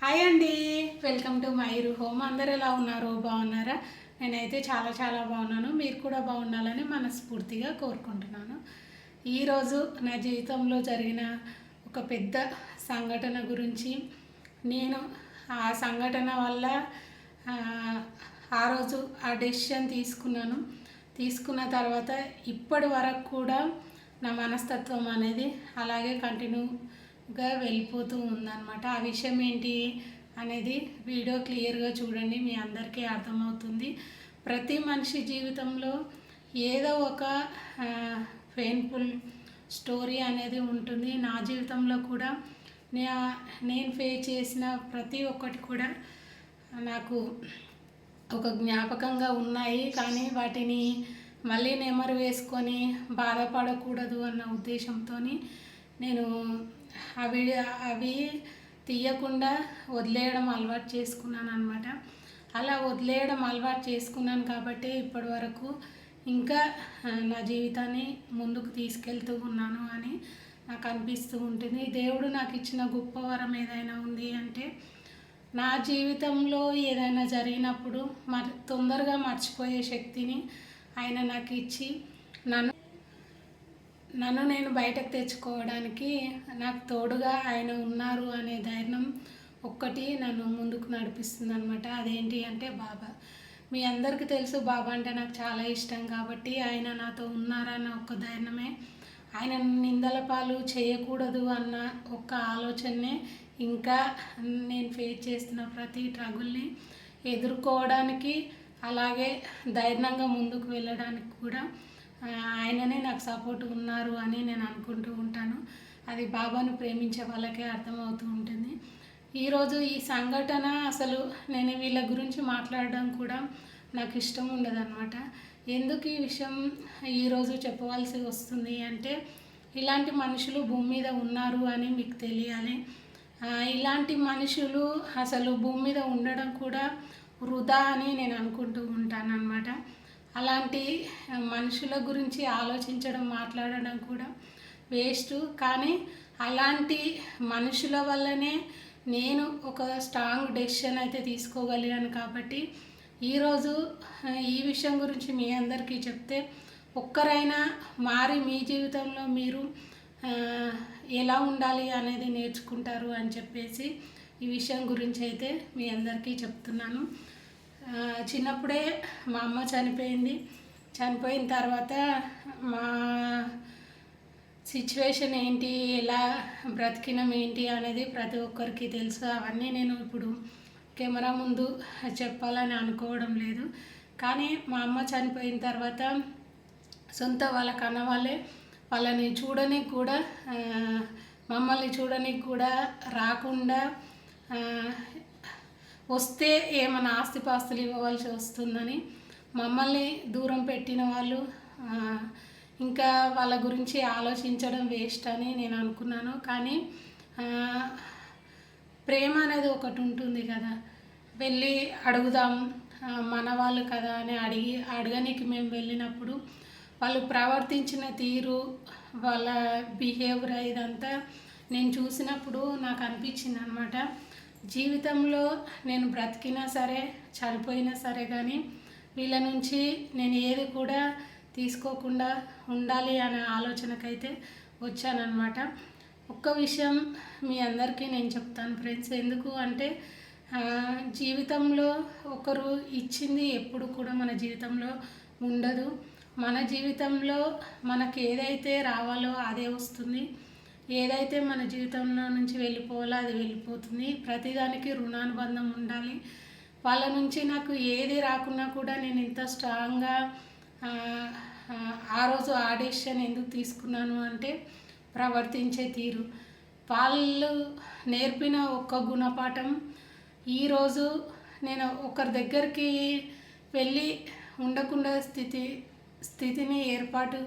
Hi అండి. Welcome to మైరు home అందరు ఎలా ఉన్నారు? బాగున్నారా? నేనైతే చాలా చాలా బాగున్నాను. మీరు కూడా బాగుండాలని మనస్ఫూర్తిగా కోరుకుంటున్నాను. ఈరోజు నా జీవితంలో జరిగిన ఒక పెద్ద సంఘటన గురించి నేను ఆ సంఘటన వల్ల ఆ, రోజు ఆ డెసిషన్ తీసుకున్నాను. తీసుకున్న తర్వాత ఇప్పటి వరకు కూడా నా మనస్తత్వం అనేది అలాగే కంటిన్యూ గా వెళ్ళిపోతూ ఉందన్నమాట. ఆ విషయం ఏంటి అనేది వీడియో క్లియర్గా చూడండి మీ అందరికీ అర్థమవుతుంది. ప్రతి మనిషి జీవితంలో ఏదో ఒక పెయిన్ఫుల్ స్టోరీ అనేది ఉంటుంది. నా జీవితంలో కూడా నేను ఫేస్ చేసిన ప్రతి ఒక్కటి కూడా నాకు ఒక జ్ఞాపకంగా ఉన్నాయి. కానీ వాటిని మళ్ళీ నెమరు వేసుకొని బాధపడకూడదు అన్న ఉద్దేశంతో నేను అవి అవి తీయకుండా వదిలేయడం అలవాటు చేసుకున్నాను అనమాట అలా వదిలేయడం అలవాటు చేసుకున్నాను కాబట్టి ఇప్పటి వరకు ఇంకా నా జీవితాన్ని ముందుకు తీసుకెళ్తూ ఉన్నాను అని నాకు అనిపిస్తూ ఉంటుంది. దేవుడు నాకు ఇచ్చిన గొప్ప వరం ఏదైనా ఉంది అంటే నా జీవితంలో ఏదైనా జరిగినప్పుడు మరి తొందరగా మర్చిపోయే శక్తిని ఆయన నాకు ఇచ్చి నన్ను నన్ను నేను బయటకు తెచ్చుకోవడానికి నాకు తోడుగా ఆయన ఉన్నారు అనే ధైర్యం ఒక్కటి నన్ను ముందుకు నడిపిస్తుంది అనమాట అదేంటి అంటే బాబా. మీ అందరికీ తెలుసు బాబా అంటే నాకు చాలా ఇష్టం కాబట్టి ఆయన నాతో ఉన్నారన్న ఒక్క ధైర్యమే. ఆయన నిందల పాలు చేయకూడదు అన్న ఒక్క ఆలోచనే ఇంకా నేను ఫేస్ చేస్తున్న ప్రతి ట్రగుల్ని ఎదుర్కోవడానికి అలాగే ధైర్యంగా ముందుకు వెళ్ళడానికి కూడా ఆయననే నాకు సపోర్ట్ ఉన్నారు అని నేను అనుకుంటూ ఉంటాను. అది బాబాను ప్రేమించే వాళ్ళకే అర్థమవుతూ ఉంటుంది. ఈరోజు ఈ సంఘటన అసలు నేను వీళ్ళ గురించి మాట్లాడడం కూడా నాకు ఇష్టం ఉండదన్నమాట. ఎందుకు ఈ విషయం ఈరోజు చెప్పవలసి వస్తుంది అంటే ఇలాంటి మనుషులు భూమి మీద ఉన్నారు అని మీకు తెలియాలి. ఇలాంటి మనుషులు అసలు భూమి మీద ఉండడం కూడా వృధా అని నేను అనుకుంటూ ఉంటాను అనమాట అలాంటి మనుషుల గురించి ఆలోచించడం మాట్లాడడం కూడా వేస్ట్. కానీ అలాంటి మనుషుల వల్లనే నేను ఒక స్ట్రాంగ్ డెసిషన్ అయితే తీసుకోగలిగాను కాబట్టి ఈరోజు ఈ విషయం గురించి మీ అందరికీ చెప్తే ఒక్కరైనా మారి మీ జీవితంలో మీరు ఎలా ఉండాలి అనేది నేర్చుకుంటారు అని చెప్పేసి ఈ విషయం గురించి అయితే మీ అందరికీ చెప్తున్నాను. చిన్నప్పుడే మా అమ్మ చనిపోయింది. చనిపోయిన తర్వాత మా సిచ్యువేషన్ ఏంటి ఎలా బ్రతికినం ఏంటి అనేది ప్రతి ఒక్కరికి తెలుసు. అవన్నీ నేను ఇప్పుడు కెమెరా ముందు చెప్పాలని అనుకోవడం లేదు. కానీ మా అమ్మ చనిపోయిన తర్వాత సొంత వాళ్ళ కన్నవాళ్ళే వాళ్ళని చూడనికి కూడా మమ్మల్ని చూడనికి కూడా రాకుండా వస్తే ఏమైనా ఆస్తిపాస్తులు ఇవ్వవలసి వస్తుందని మమ్మల్ని దూరం పెట్టిన వాళ్ళు ఇంకా వాళ్ళ గురించి ఆలోచించడం వేస్ట్ అని నేను అనుకున్నాను. కానీ ప్రేమ అనేది ఒకటి ఉంటుంది కదా. వెళ్ళి అడుగుదాం మన వాళ్ళు కదా అని అడిగి అడగనికి మేము వెళ్ళినప్పుడు వాళ్ళు ప్రవర్తించిన తీరు వాళ్ళ బిహేవియర్ ఇదంతా నేను చూసినప్పుడు నాకు అనిపించింది అనమాట జీవితంలో నేను బ్రతికినా సరే చనిపోయినా సరే కానీ వీళ్ళ నుంచి నేను ఏది కూడా తీసుకోకుండా ఉండాలి అనే ఆలోచనకైతే వచ్చానమాట ఒక్క విషయం మీ అందరికీ నేను చెప్తాను ఫ్రెండ్స్. ఎందుకు అంటే జీవితంలో ఒకరు ఇచ్చింది ఎప్పుడు కూడా మన జీవితంలో ఉండదు. మన జీవితంలో మనకి ఏదైతే రావాలో అదే వస్తుంది. ఏదైతే మన జీవితంలో నుంచి వెళ్ళిపోవాలో అది వెళ్ళిపోతుంది. ప్రతిదానికి రుణానుబంధం ఉండాలి. వాళ్ళ నుంచి నాకు ఏది రాకున్నా కూడా నేను ఇంత స్ట్రాంగ్గా ఆ, రోజు ఆ డెసిషన్ ఎందుకు తీసుకున్నాను అంటే ప్రవర్తించే తీరు. వాళ్ళు నేర్పిన ఒక్క గుణపాఠం ఈరోజు నేను ఒకరి దగ్గరికి వెళ్ళి ఉండకుండా స్థితి స్థితిని ఏర్పాటు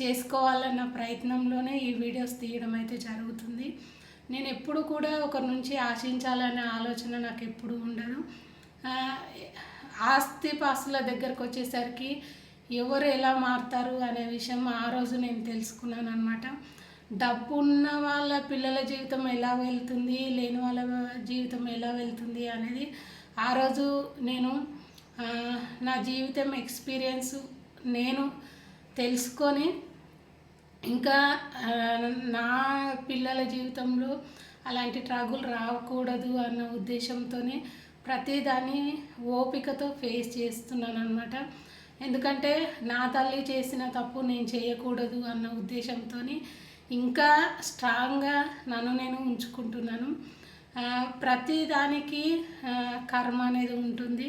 చేసుకోవాలన్న ప్రయత్నంలోనే ఈ వీడియోస్ తీయడం అయితే జరుగుతుంది. నేను ఎప్పుడు కూడా ఒకరి నుంచి ఆశించాలనే ఆలోచన నాకు ఎప్పుడు ఉండదు. ఆస్తి పాస్తుల దగ్గరకు వచ్చేసరికి ఎవరు ఎలా మారుతారు అనే విషయం ఆ రోజు నేను తెలుసుకున్నాను అనమాట డబ్బు ఉన్న వాళ్ళ పిల్లల జీవితం ఎలా వెళ్తుంది లేని వాళ్ళ జీవితం ఎలా వెళ్తుంది అనేది ఆ రోజు నేను నా జీవితం ఎక్స్పీరియన్స్ నేను తెలుసుకొని ఇంకా నా పిల్లల జీవితంలో అలాంటి ట్రగులు రాకూడదు అన్న ఉద్దేశంతోనే ప్రతిదాన్ని ఓపికతో ఫేస్ చేస్తున్నాను అనమాట ఎందుకంటే నా తల్లి చేసిన తప్పు నేను చేయకూడదు అన్న ఉద్దేశంతో ఇంకా స్ట్రాంగ్గా నన్ను నేను ఉంచుకుంటున్నాను. ప్రతిదానికి కర్మ అనేది ఉంటుంది.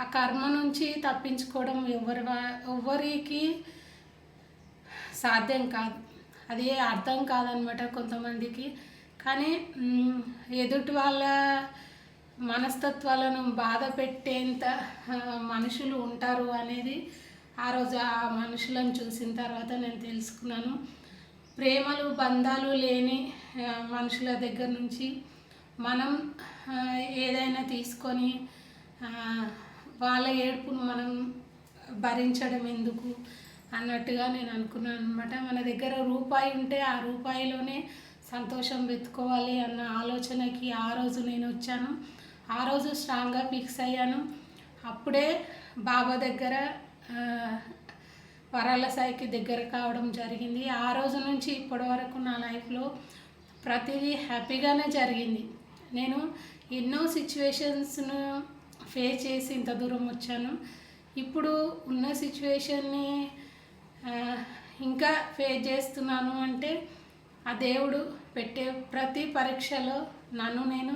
ఆ కర్మ నుంచి తప్పించుకోవడం ఎవరి ఎవరికి సాధ్యం కాదు. అది అర్థం కాదనమాట కొంతమందికి. కానీ ఎదుటి వాళ్ళ మనస్తత్వాలను బాధ పెట్టేంత మనుషులు ఉంటారు అనేది ఆ రోజు ఆ మనుషులను చూసిన తర్వాత నేను తెలుసుకున్నాను. ప్రేమలు బంధాలు లేని మనుషుల దగ్గర నుంచి మనం ఏదైనా తీసుకొని వాళ్ళ ఏడుపును మనం భరించడం ఎందుకు? అన్నట్టుగా నేను అనుకున్నాను అనమాట మన దగ్గర రూపాయి ఉంటే ఆ రూపాయిలోనే సంతోషం వెతుకోవాలి అన్న ఆలోచనకి ఆ రోజు నేను వచ్చాను. ఆ రోజు స్ట్రాంగ్గా ఫిక్స్ అయ్యాను. అప్పుడే బాబా దగ్గర వరాల సాయికి దగ్గర కావడం జరిగింది. ఆ రోజు నుంచి ఇప్పటి వరకు నా లైఫ్లో ప్రతిదీ హ్యాపీగానే జరిగింది. నేను ఎన్నో సిచ్యువేషన్స్ను ఫేస్ చేసి ఇంత దూరం వచ్చాను. ఇప్పుడు ఉన్న సిచ్యువేషన్ని ఇంకా ఫేస్ చేస్తున్నాను అంటే ఆ దేవుడు పెట్టే ప్రతి పరీక్షలో నన్ను నేను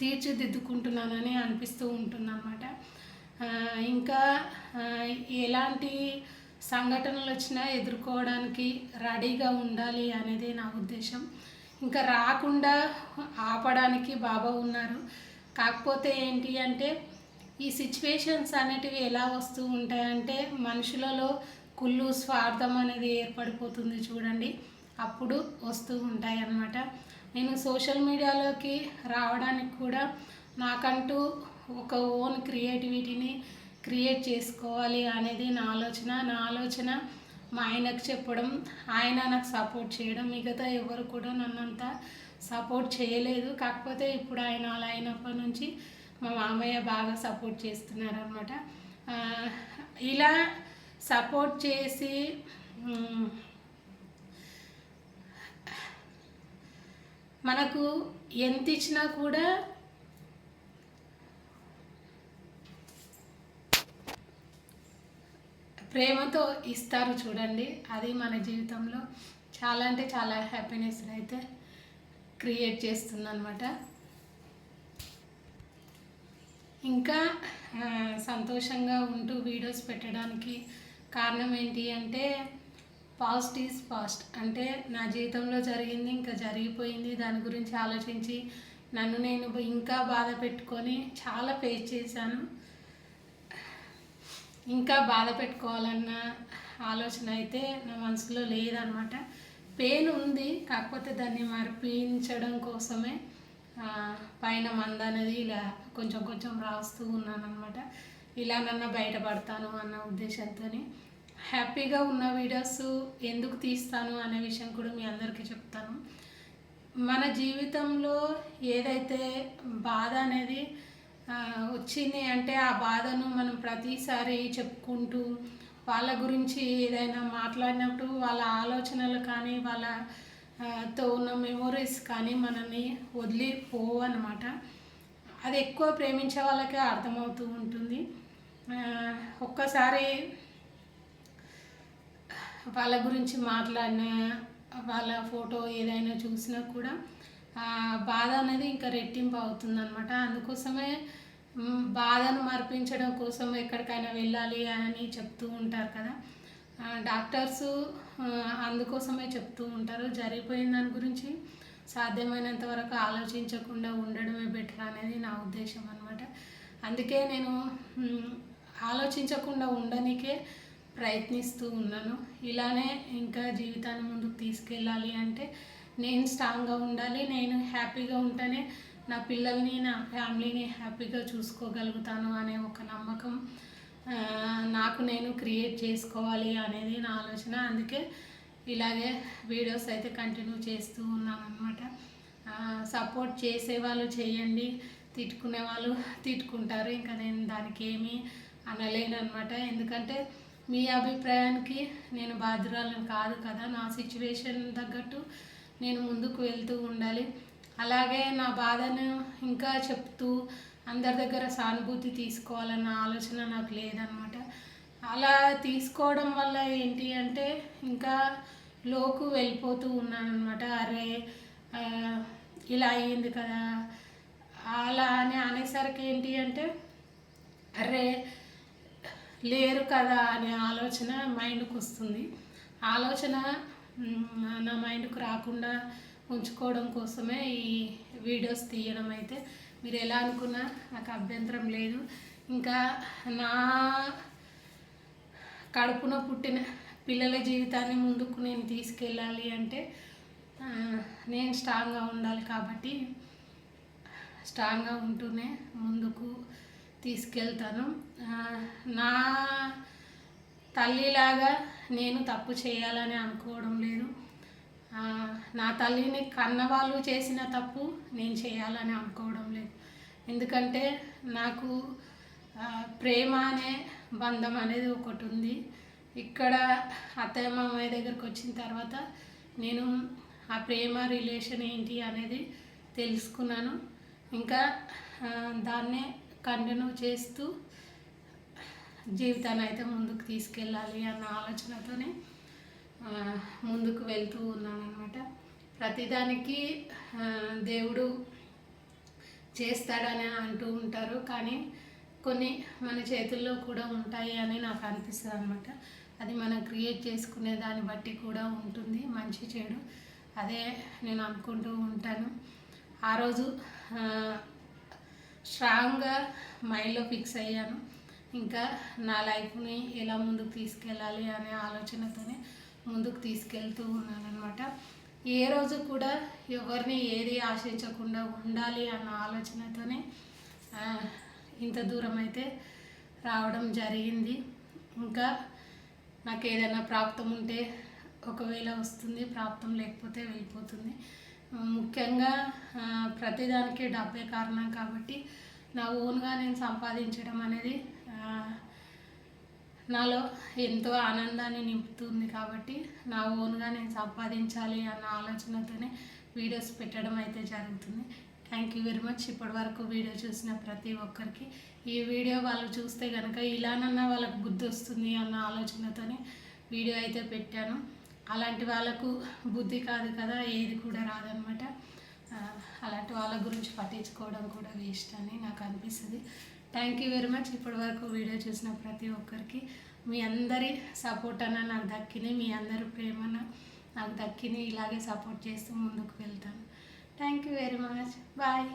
తీర్చిదిద్దుకుంటున్నానని అనిపిస్తూ ఉంటుందన్నమాట. ఇంకా ఎలాంటి సంఘటనలు వచ్చినా ఎదుర్కోవడానికి రెడీగా ఉండాలి అనేది నా ఉద్దేశం. ఇంకా రాకుండా ఆపడానికి బాబా ఉన్నారు. కాకపోతే ఏంటి అంటే ఈ సిచ్యువేషన్స్ అనేటివి ఎలా వస్తూ ఉంటాయంటే మనుషులలో కుళ్ళు స్వార్థం అనేది ఏర్పడిపోతుంది చూడండి. అప్పుడు వస్తూ ఉంటాయి అన్నమాట నేను సోషల్ మీడియాలోకి రావడానికి కూడా నాకంటూ ఒక ఓన్ క్రియేటివిటీని క్రియేట్ చేసుకోవాలి అనేది నా ఆలోచన. నా ఆలోచన మా ఆయనకు చెప్పడం ఆయన నాకు సపోర్ట్ చేయడం మిగతా ఎవరు కూడా నన్ను అంత సపోర్ట్ చేయలేదు. కాకపోతే ఇప్పుడు ఆయన అలా అయినప్పటి నుంచి మా మామయ్య బాగా సపోర్ట్ చేస్తున్నారు అనమాట ఇలా సపోర్ట్ చేసి మనకు ఎంత ఇచ్చినా కూడా ప్రేమతో ఇస్తారు చూడండి. అది మన జీవితంలో చాలా అంటే చాలా హ్యాపీనెస్ అయితే క్రియేట్ చేస్తుంది అనమాట ఇంకా సంతోషంగా ఉంటూ వీడియోస్ పెట్టడానికి కారణం ఏంటి అంటే పాస్ట్ ఈజ్ పాస్ట్. అంటే నా జీవితంలో జరిగింది ఇంకా జరిగిపోయింది దాని గురించి ఆలోచించి నన్ను నేను ఇంకా బాధ పెట్టుకొని చాలా ఫేస్ చేశాను. ఇంకా బాధ పెట్టుకోవాలన్న ఆలోచన అయితే నా మనసులో లేదనమాట. పెయిన్ ఉంది కాకపోతే దాన్ని మర్పించడం కోసమే పైన మంద అనేది ఇలా కొంచెం కొంచెం రాస్తూ ఉన్నాను అనమాట ఇలా నన్ను బయటపడతాను అన్న ఉద్దేశంతో హ్యాపీగా ఉన్న వీడియోస్ ఎందుకు తీస్తాను అనే విషయం కూడా మీ అందరికీ చెప్తాను. మన జీవితంలో ఏదైతే బాధ అనేది వచ్చింది అంటే ఆ బాధను మనం ప్రతిసారి చెప్పుకుంటూ వాళ్ళ గురించి ఏదైనా మాట్లాడినప్పుడు వాళ్ళ ఆలోచనలు కానీ వాళ్ళ తో ఉన్న మెమొరీస్ కానీ మనల్ని వదిలిపోవు అనమాట అది ఎక్కువ ప్రేమించే వాళ్ళకే అర్థమవుతూ ఉంటుంది. ఒక్కసారి వాళ్ళ గురించి మాట్లాడినా వాళ్ళ ఫోటో ఏదైనా చూసినా కూడా బాధ అనేది ఇంకా రెట్టింపు అవుతుంది అనమాట అందుకోసమే బాధను మర్పించడం కోసం ఎక్కడికైనా వెళ్ళాలి అని చెప్తూ ఉంటారు కదా. డాక్టర్సు డాక్టర్స్ అందుకోసమే చెప్తూ ఉంటారు. జరిగిపోయిన దాని గురించి సాధ్యమైనంత వరకు ఆలోచించకుండా ఉండడమే బెటర్ అనేది నా ఉద్దేశం అనమాట అందుకే నేను ఆలోచించకుండా ఉండనికే ప్రయత్నిస్తూ ఉన్నాను. ఇలానే ఇంకా జీవితాన్ని ముందుకు తీసుకెళ్ళాలి అంటే నేను స్ట్రాంగ్గా ఉండాలి నేను హ్యాపీగా ఉంటేనే నా పిల్లల్ని నా ఫ్యామిలీని హ్యాపీగా చూసుకోగలుగుతాను అనే ఒక నమ్మకం నాకు నేను క్రియేట్ చేసుకోవాలి అనేది నా ఆలోచన. అందుకే ఇలాగే వీడియోస్ అయితే కంటిన్యూ చేస్తూ ఉన్నాను అనమాట సపోర్ట్ చేసే వాళ్ళు చేయండి. తిట్టుకునే వాళ్ళు తిట్టుకుంటారు. ఇంకా నేను దానికి ఏమీ అనలేను అనమాట ఎందుకంటే మీ అభిప్రాయానికి నేను బాధ్యురాలను కాదు కదా. నా సిచ్యువేషన్ తగ్గట్టు నేను ముందుకు వెళ్తూ ఉండాలి. అలాగే నా బాధను ఇంకా చెప్తూ అందరి దగ్గర సానుభూతి తీసుకోవాలన్న ఆలోచన నాకు లేదనమాట. అలా తీసుకోవడం వల్ల ఏంటి అంటే ఇంకా లోకు వెళ్ళిపోతూ ఉన్నానమాట అరే ఇలా అయ్యింది కదా. అలా అని అనేసరికి ఏంటి అంటే అరే లేరు కదా అనే ఆలోచన మైండ్కి వస్తుంది. ఆలోచన నా మైండ్కు రాకుండా ఉంచుకోవడం కోసమే ఈ వీడియోస్ తీయడం అయితే మీరు ఎలా అనుకున్నా నాకు అభ్యంతరం లేదు. ఇంకా నా కడుపున పుట్టిన పిల్లల జీవితాన్ని ముందుకు నేను తీసుకెళ్ళాలి అంటే నేను స్ట్రాంగ్గా ఉండాలి కాబట్టి స్ట్రాంగ్గా ఉంటూనే ముందుకు తీసుకెళ్తాను. నా తల్లిలాగా నేను తప్పు చేయాలని అనుకోవడం లేదు. నా తల్లిని కన్నవాళ్ళు చేసిన తప్పు నేను చేయాలని అనుకోవడం లేదు. ఎందుకంటే నాకు ప్రేమ అనే బంధం అనేది ఒకటి ఉంది. ఇక్కడ అత్తయ్య మామయ్య దగ్గరికి వచ్చిన తర్వాత నేను ఆ ప్రేమ రిలేషన్ ఏంటి అనేది తెలుసుకున్నాను. ఇంకా దాన్నే కంటిన్యూ చేస్తూ జీవితాన్ని అయితే ముందుకు తీసుకెళ్ళాలి అన్న ఆలోచనతోనే ముందుకు వెళ్తూ ఉన్నాను అనమాట ప్రతిదానికి దేవుడు చేస్తాడని అంటూ ఉంటారు. కానీ కొన్ని మన చేతుల్లో కూడా ఉంటాయి అని నాకు అనిపిస్తుంది అనమాట అది మనం క్రియేట్ చేసుకునే దాన్ని బట్టి కూడా ఉంటుంది. మంచి చెడు. అదే నేను అనుకుంటూ ఉంటాను. ఆ రోజు స్ట్రాంగ్గా మైండ్లో ఫిక్స్ అయ్యాను. ఇంకా నా లైఫ్ని ఎలా ముందుకు తీసుకెళ్ళాలి అనే ఆలోచనతోనే ముందుకు తీసుకెళ్తూ ఉన్నానమాట ఏ రోజు కూడా ఎవరిని ఏది ఆశించకుండా ఉండాలి అన్న ఆలోచనతోనే ఇంత దూరం అయితే రావడం జరిగింది. ఇంకా నాకు ఏదైనా ప్రాప్తం ఉంటే ఒకవేళ వస్తుంది ప్రాప్తం లేకపోతే వెళ్ళిపోతుంది. ముఖ్యంగా ప్రతిదానికి డబ్బే కారణం కాబట్టి నా ఓన్గా నేను సంపాదించడం అనేది నాలో ఎంతో ఆనందాన్ని నింపుతుంది కాబట్టి నా ఓన్గా నేను సంపాదించాలి అన్న ఆలోచనతోనే వీడియోస్ పెట్టడం అయితే జరుగుతుంది. థ్యాంక్ యూ వెరీ మచ్ ఇప్పటి వరకు వీడియో చూసిన ప్రతి ఒక్కరికి ఈ వీడియో వాళ్ళు చూస్తే కనుక ఇలానన్నా వాళ్ళకు బుద్ధి వస్తుంది అన్న ఆలోచనతోనే వీడియో అయితే పెట్టాను. అలాంటి వాళ్ళకు బుద్ధి కాదు కదా ఏది కూడా రాదనమాట అలాంటి వాళ్ళ గురించి పట్టించుకోవడం కూడా వేస్ట్ అని నాకు అనిపిస్తుంది. థ్యాంక్ యూ వెరీ మచ్ ఇప్పటి వరకు వీడియో చూసిన ప్రతి ఒక్కరికి మీ అందరి సపోర్ట్ అన్న నాకు దక్కిని మీ అందరి ప్రేమన నాకు దక్కిని ఇలాగే సపోర్ట్ చేస్తూ ముందుకు వెళ్తాను. Thank you very much bye